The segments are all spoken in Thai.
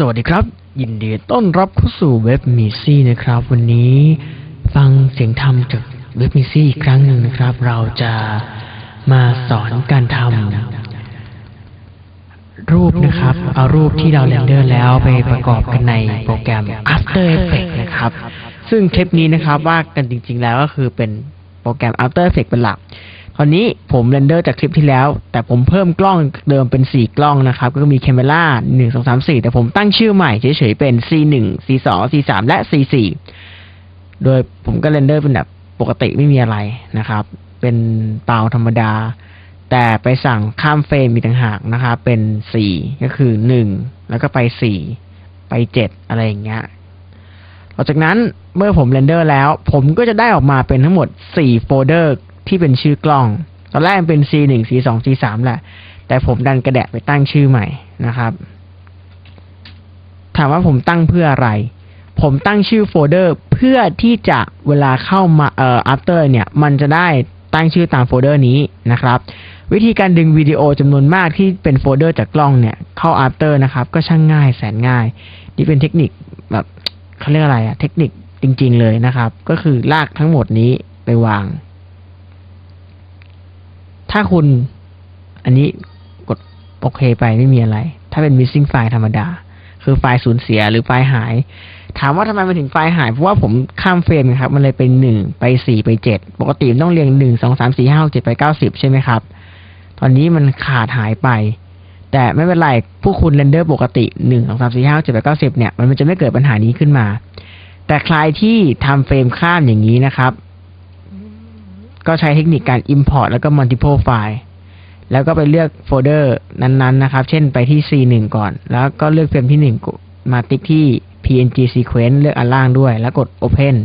สวัสดีครับ ยินดีต้อนรับเข้าสู่เว็บมิซี่นะครับ วันนี้ฟังเสียงธรรมจากเว็บมิซี่อีกครั้งหนึ่งนะครับ เราจะมาสอนการทำรูปนะครับ เอารูปที่เราเรนเดอร์แล้วไปประกอบกันในโปรแกรม After Effects นะครับ ซึ่งเทปนี้นะครับว่ากันจริง ๆ แล้วก็คือเป็นโปรแกรม After Effects เป็นหลัก คราวนี้ผมเรนเดอร์จากคลิปที่แล้ว แต่ผมเพิ่มกล้องเดิมเป็น 4 กล้องนะครับ ก็มี Camera 1 2 3 4 แต่ผมตั้งชื่อใหม่เฉยๆเป็น C1 C2 C3 และ C4 โดยผมก็เรนเดอร์เป็นแบบปกติไม่มีอะไรนะครับ เป็นเปล่าธรรมดา แต่ไปสั่งข้ามเฟรมมีต่างหากนะครับ เป็น 4 ก็คือ 1 แล้วก็ไป 4 ไป 7 อะไรอย่างเงี้ยหลังจากนั้นเมื่อผมเรนเดอร์แล้ว ผมก็จะได้ออกมาเป็นทั้งหมด 4 โฟลเดอร์ ที่เป็นชื่อกล้อง ตอนแรกเป็น C1 C2 C3 แหละ แต่ผมดันกระแดะไปตั้งชื่อใหม่นะครับ ถามว่าผมตั้งเพื่ออะไร ผมตั้งชื่อโฟลเดอร์เพื่อที่จะเวลาเข้ามาเอ่อ after เนี่ย มันจะได้ตั้งชื่อตามโฟลเดอร์นี้นะครับ วิธีการดึงวิดีโอจำนวนมากที่เป็นโฟลเดอร์จากกล้องเนี่ย เข้า after นะครับ ก็ช่างง่ายแสนง่าย นี่เป็นเทคนิคแบบเขาเรียกอะไรอะเทคนิคจริง ๆ เลยนะครับ ก็คือลากทั้งหมดนี้ไปวาง ถ้าคุณ อันนี้กดโอเคไปไม่มีอะไร ถ้าเป็น missing file ธรรมดา คือไฟล์สูญเสียหรือไฟล์หาย ถามว่าทำไมมันถึงไฟล์หาย เพราะว่าผมข้ามเฟรมครับ มันเลยเป็นหนึ่งไปสี่ไปเจ็ดปกติต้องเรียงหนึ่งสองสามสี่ห้าเจ็ดไปเก้าสิบใช่ไหมครับ ตอนนี้มันขาดหายไป แต่ไม่เป็นไรผู้คุณเรนเดอร์ปกติหนึ่งสองสามสี่ห้าเจ็ดแปเก้าสิบเนี่ยมันจะไม่เกิดปัญหานี้ขึ้นมา แต่ใครที่ทำเฟรมข้ามอย่างนี้นะครับ ก็ใช้เทคนิคการ Import แล้วก็ Multiple File แล้วก็ไปเลือกโฟลเดอร์นั้นๆนะครับ เช่นไปที่ C1 ก่อน แล้วก็เลือกเฟรมที่ 1 มาติ๊กที่ PNG Sequence เลือกอันล่างด้วย แล้วกด Open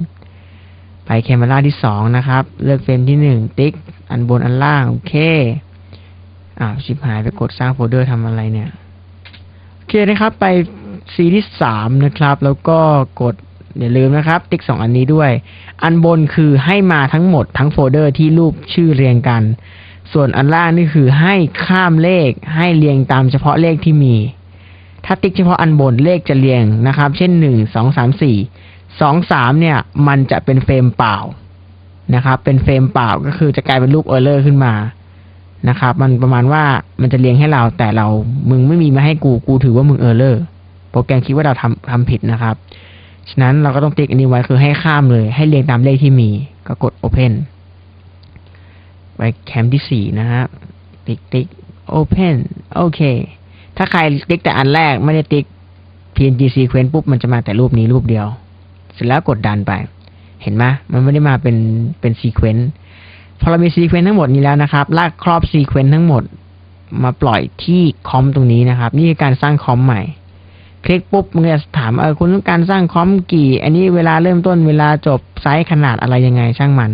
ไปแคม e ราที่ 2 นะครับ เลือกเฟรมที่ 1 ติ๊ก อันบนอันล่าง โอเค อ้าวชิบหายไปกดสร้างโฟลเดอร์ทำอะไรเนี่ย โอเคนะครับ ไป C ที่ 3 นะครับ แล้วก็กด อย่าลืมนะครับ ติ๊ก2อันนี้ด้วย อันบนคือให้มาทั้งหมดทั้งโฟลเดอร์ที่รูปชื่อเรียงกัน ส่วนอันล่างนี่คือให้ข้ามเลขให้เรียงตามเฉพาะเลขที่มี ถ้าติ๊กเฉพาะอันบนเลขจะเรียงนะครับ เช่นหนึ่งสองสามสี่สองสามเนี่ย มันจะเป็นเฟรมเปล่านะครับ เป็นเฟรมเปล่าก็คือจะกลายเป็นรูปเออร์เลอร์ขึ้นมานะครับ มันประมาณว่ามันจะเรียงให้เราแต่เรามึงไม่มีมาให้กูกูถือว่ามึงเออร์เลอร์โปรแกรมคิดว่าเราทำทำผิดนะครับ ฉะนั้นเราก็ต้องติ๊กอันนี้ไว้คือให้ข้ามเลย ให้เรียงตามเลขที่มี ก็กด Open ไปแคมที่สี่นะครับติ๊กติ๊ก Open โอเค ถ้าใครติ๊กแต่อันแรกไม่ได้ติ๊ก PNG sequence ปุ๊บมันจะมาแต่รูปนี้รูปเดียว เสร็จแล้วกดดันไป เห็นไหมมันไม่ได้มาเป็นเป็นซีเควนต์พอเรามีซีเควนต์ทั้งหมดนี้แล้วนะครับ ลากครอบซีเควนต์ทั้งหมดมาปล่อยที่คอมตรงนี้นะครับ นี่คือการสร้างคอมใหม่ คลิกปุ๊บมันจะถามเออคุณต้องการสร้างคอมกี่ อันนี้เวลาเริ่มต้นเวลาจบไซส์ขนาดอะไรยังไงช่างมัน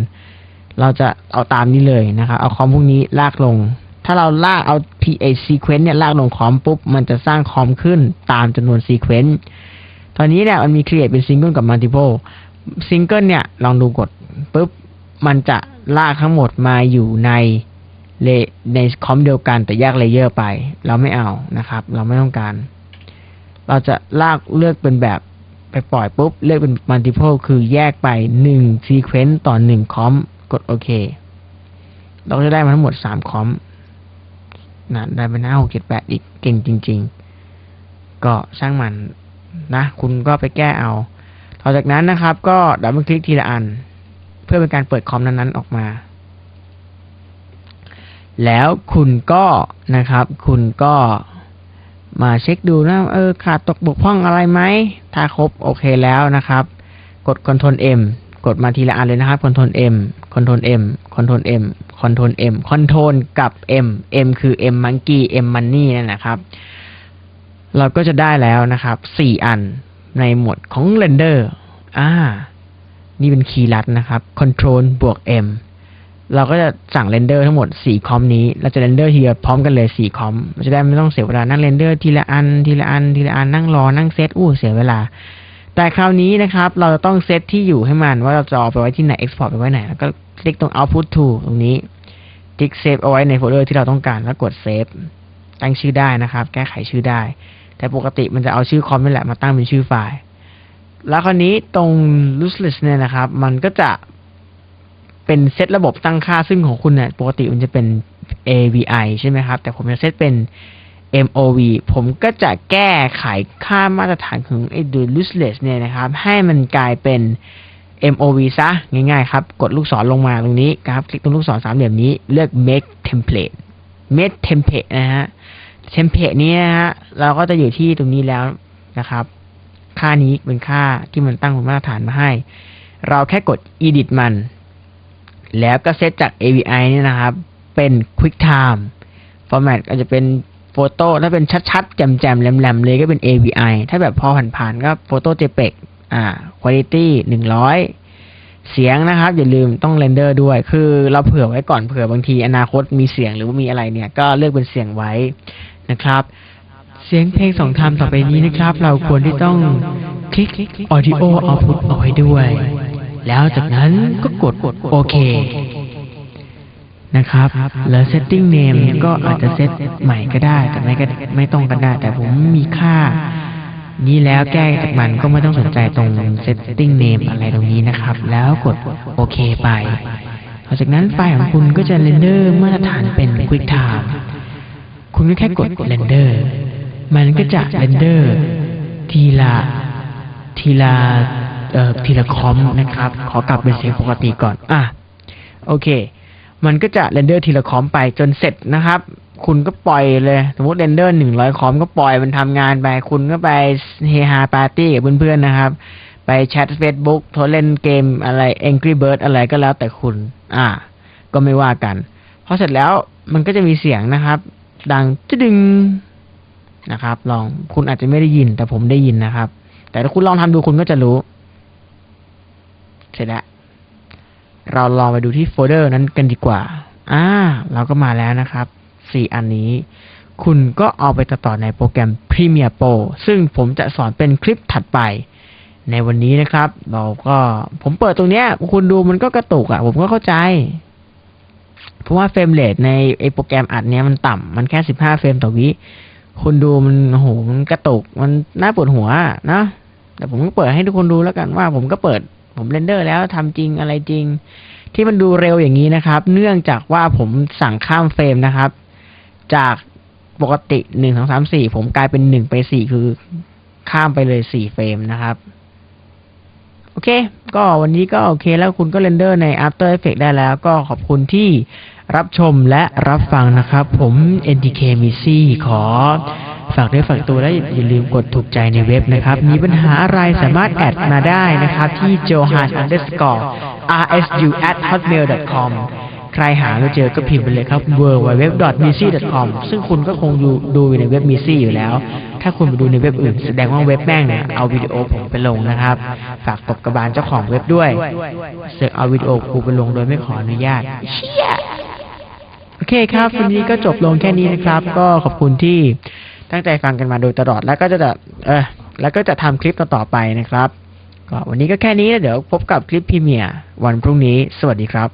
เราจะเอาตามนี้เลยนะครับเอาคอมพวกนี้ลากลง ถ้าเราลากเอา PA sequence เนี่ยลากลงคอมปุ๊บมันจะสร้างคอมขึ้นตามจำนวน sequence ตอนนี้เนี่ยมันมี create เป็น single กับ multiple single เนี่ยลองดูกดปุ๊บมันจะลากทั้งหมดมาอยู่ในเลในคอมเดียวกันแต่แยกเลเยอร์ไป เราไม่เอานะครับ เราไม่ต้องการ เราจะลากเลือกเป็นแบบไปปล่อยปุ๊บ เลือกเป็น multiple คือแยกไป 1 sequence ต่อ 1 คอม กดโอเค เราจะได้มาทั้งหมด 3 คอมนะได้เป็นห้าหกเจ็ดแปดอีกเก่งจริง ๆ ก็ช่างมันนะ คุณก็ไปแก้เอา ต่อจากนั้นนะครับ ก็ดับเบิลคลิกทีละอัน เพื่อเป็นการเปิดคอมนั้นๆออกมา แล้วคุณก็นะครับ คุณก็ มาเช็คดูนะเออขาดตกบกพร่องอะไรไหมถ้าครบโอเคแล้วนะครับ กด Ctrl M กดมาทีละอันเลยนะครับ Ctrl M Ctrl M Ctrl M Ctrl M Ctrl กับ M M คือ M Monkey M Money นั่นนะครับ เราก็จะได้แล้วนะครับสี่อันในหมวดของ Render อ่า นี่เป็นคีย์ลัดนะครับ Control บวก M เราก็จะสั่งเรนเดอร์ทั้งหมด 4 คอมนี้ เราจะเรนเดอร์ทีเดียวพร้อมกันเลย 4 คอมจะได้ไม่ต้องเสียเวลานั่งเรนเดอร์ทีละอันทีละอันทีละอันนั่งรอนั่งเซตอู้เสียเวลา แต่คราวนี้นะครับ เราจะต้องเซตที่อยู่ให้มันว่าเราจะเอาไปไว้ที่ไหน export ไปไว้ไหน แล้วก็คลิกตรง output to ตรงนี้คลิกเซฟเอาไว้ในโฟลเดอร์ที่เราต้องการแล้วกดเซฟตั้งชื่อได้นะครับ แก้ไขชื่อได้ แต่ปกติมันจะเอาชื่อคอมนี่แหละมาตั้งเป็นชื่อไฟล์แล้วคราวนี้ตรง useless เนี่ยนะครับ มันก็จะ เป็นเซตระบบตั้งค่าซึ่งของคุณเนี่ยปกติมันจะเป็น AVI ใช่ไหมครับ แต่ผมจะเซตเป็น MOV ผมก็จะแก้ไขค่ามาตรฐานของไอ้ดู useless เนี่ยนะครับ ให้มันกลายเป็น MOV ซะ ง่ายๆครับ กดลูกศรลงมาตรงนี้ครับ คลิกตรงลูกศรสามเหลี่ยมนี้ เลือก make template make template นะฮะ template นี้นะฮะ เราก็จะอยู่ที่ตรงนี้แล้วนะครับ ค่านี้เป็นค่าที่มันตั้งเป็นมาตรฐานมาให้ เราแค่กด edit มัน แล้วก็เซตจาก AVI เนี่ยนะครับ เป็น QuickTime format ก็จะเป็นโฟโต้ถ้าเป็นชัดๆ แจ่มๆแหลมๆ เลยก็เป็น AVI ถ้าแบบพอผ่านๆ ก็โฟโต้ JPEG อ่า quality 100 เสียงนะครับ อย่าลืมต้องเรนเดอร์ด้วย คือเราเผื่อไว้ก่อนเผื่อบางทีอนาคตมีเสียงหรือว่ามีอะไรเนี่ย ก็เลือกเป็นเสียงไว้นะครับ เสียงเพลงสองทำต่อไปนี้นะครับ เราควรที่ต้องคลิก audio output เอาไว้ด้วย แล้วจากนั้นก็กดโอเคนะครับ แล้ว setting name ก็อาจจะเซตใหม่ก็ได้ แต่ไม่ก็ไม่ต้องก็ได้ แต่ผมมีค่า นี้แล้วแก้จากมันก็ไม่ต้องสนใจตรง setting name อะไรตรงนี้นะครับ แล้วกดโอเคไปหลังจากนั้นไฟล์ของคุณก็จะเรนเดอร์มาตรฐานเป็น QuickTime คุณก็แค่กดเรนเดอร์ มันก็จะเรนเดอร์ทีละทีละ ทีละคอมนะครับ ขอกลับเป็นเสียงปกติก่อน อะ โอเค มันก็จะเรนเดอร์ทีละคอมไปจนเสร็จนะครับ คุณก็ปล่อยเลย สมมติเรนเดอร์หนึ่งร้อยคอมก็ปล่อยมันทำงานไป คุณก็ไปเฮฮาปาร์ตี้กับเพื่อนๆนะครับ ไปแชทเฟซบุ๊กโทรเล่นเกมอะไร Angry Bird อะไรก็แล้วแต่คุณ อ่า ก็ไม่ว่ากัน พอเสร็จแล้วมันก็จะมีเสียงนะครับ ดังจะดึงนะครับ ลองคุณอาจจะไม่ได้ยิน แต่ผมได้ยินนะครับ แต่ถ้าคุณลองทำดูคุณก็จะรู้ เสร็จแล้ว เราลองไปดูที่โฟลเดอร์นั้นกันดีกว่า อ่า เราก็มาแล้วนะครับสี่อันนี้ คุณก็เอาไปตัดต่อในโปรแกรม Premiere Pro ซึ่งผมจะสอนเป็นคลิปถัดไป ในวันนี้นะครับ เราก็ผมเปิดตรงเนี้ย คุณดูมันก็กระตุกอะ่ะ ผมก็เข้าใจ เพราะว่าเฟรมเรทในไอโปรแกรมอัดเนี้ยมันต่ำมันแค่สิบห้าเฟรมต่อวิคุณดูมันโหมันกระตุก มันน่าปวดหัวนะแต่ผมก็เปิดให้ทุกคนดูแล้วกันว่าผมก็เปิด ผมเรนเดอร์แล้วทำจริงอะไรจริง ที่มันดูเร็วอย่างนี้นะครับ เนื่องจากว่าผมสั่งข้ามเฟรมนะครับ จากปกติหนึ่งสองสามสี่ผมกลายเป็นหนึ่งไปสี่คือข้ามไปเลยสี่เฟรมนะครับ โอเค ก็วันนี้ก็โอเคแล้วคุณก็เรนเดอร์ใน After Effects ได้แล้ว ก็ขอบคุณที่รับชมและรับฟังนะครับ ผม NTK m i s y ขอ ฝากด้วยฝากตัวและอย่าลืมกดถูกใจในเว็บนะครับ มีปัญหาอะไรสามารถแอดมาได้นะครับ ที่ johan underscore rsu at hotmail com ใครหาไม่เจอก็พิมพ์ไปเลยครับ w w w m i s y com ซึ่งคุณก็คงดูดูอยู่ในเว็บ m i s y อยู่แล้ว ถ้าคุณไปดูในเว็บอื่น แสดงว่าเว็บแม่งเนี่ยเอาวิดีโอผมไปลงนะครับ ฝากตบกระบาลเจ้าของเว็บด้วย เสือกเอาวิดีโอกูไปลงโดยไม่ขออนุญาตเชี่ยโอเคครับ วันนี้ก็จบลงแค่นี้นะครับ ก็ขอบคุณที่ ตั้งใจฟังกันมาโดยตลอดแล้วก็จะเออแล้วก็จะทำคลิปต่อๆไปนะครับก็วันนี้ก็แค่นี้แล้วเดี๋ยวพบกับคลิปพรีเมียร์วันพรุ่งนี้ สวัสดีครับ